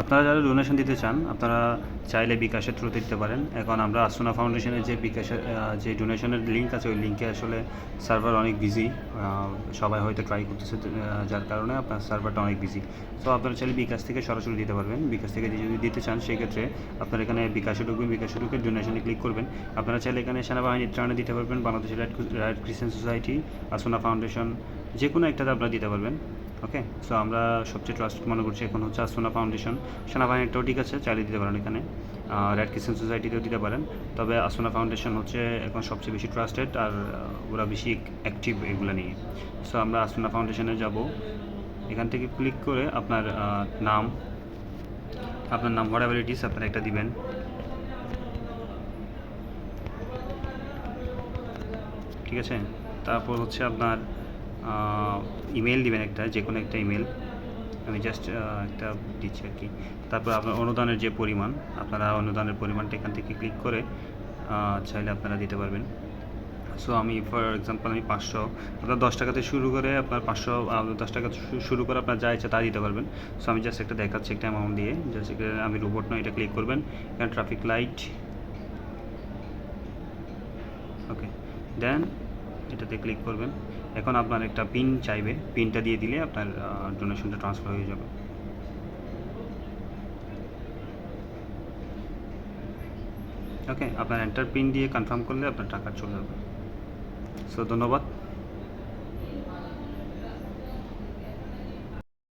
আপনারা যারা ডোনেশন দিতে চান, আপনারা চাইলে বিকাশের থ্রুতে দিতে পারেন। এখন আমরা আসুনা ফাউন্ডেশনের যে বিকাশের যে ডোনেশনের লিঙ্ক আছে, ওই লিঙ্কে আসলে সার্ভার অনেক বিজি সবাই হয়তো ট্রাই করতেছে যার কারণে আপনার সার্ভারটা অনেক বিজি তো আপনারা চাইলে বিকাশ থেকে সরাসরি দিতে পারবেন। বিকাশ থেকে যদি দিতে চান, সেক্ষেত্রে আপনারা এখানে বিকাশে ঢুকবেন, বিকাশে ঢুকে ডোনেশনে ক্লিক করবেন। আপনারা চাইলে এখানে সেনাবাহিনীর ত্রাণে দিতে পারবেন Bangladesh red red crescent society Assunnah foundation যে কোনো একটাতে আপনারা দিতে পারবেন ওকে সো আমরা সবচেয়ে ট্রাস্ট মনে করছি এখন হচ্ছে আসুনা ফাউন্ডেশন সেনাবাহিনীটাও ঠিক আছে, চালিয়ে দিতে পারেন এখানে। রেড কিচেন সোসাইটিতেও দিতে পারেন। তবে আসুনা ফাউন্ডেশন হচ্ছে এখন সবচেয়ে বেশি ট্রাস্টেড আর ওরা বেশি অ্যাক্টিভ এগুলো নিয়ে। সো আমরা আসুনা ফাউন্ডেশনে যাব। এখান থেকে ক্লিক করে আপনার নাম আপনার নাম হোয়াট এভার ইট ইস আপনারা একটা দিবেন। ঠিক আছে? তারপর হচ্ছে আপনার ইমেল দিবেন একটা যে কোনো একটা ইমেল আমি জাস্ট একটা দিচ্ছি আর কি। তারপর আপনার অনুদানের যে পরিমাণ, আপনারা অনুদানের পরিমাণটা এখান থেকে ক্লিক করে চাইলে আপনারা দিতে পারবেন। সো আমি ফর এক্সাম্পল আমি পাঁচশো, আপনার দশ টাকাতে শুরু করে আপনার পাঁচশো দশ টাকা শুরু করে আপনার যা ইচ্ছা তা দিতে পারবেন। সো আমি জাস্ট একটা দেখাচ্ছি একটা অ্যামাউন্ট দিয়ে। জাস্ট আমি রোবট নয়, এটা ক্লিক করবেন। এখানে ট্রাফিক লাইট ওকে দেন এটাতে ক্লিক করবেন। এখন আপনার একটা পিন চাইবে। পিনটা দিয়ে দিলে আপনার ডোনেশনটা ট্রান্সফার হয়ে যাবে। ওকে আপনার এন্টার পিন দিয়ে কনফার্ম করলে আপনার টাকা চলে যাবে। সো ধন্যবাদ।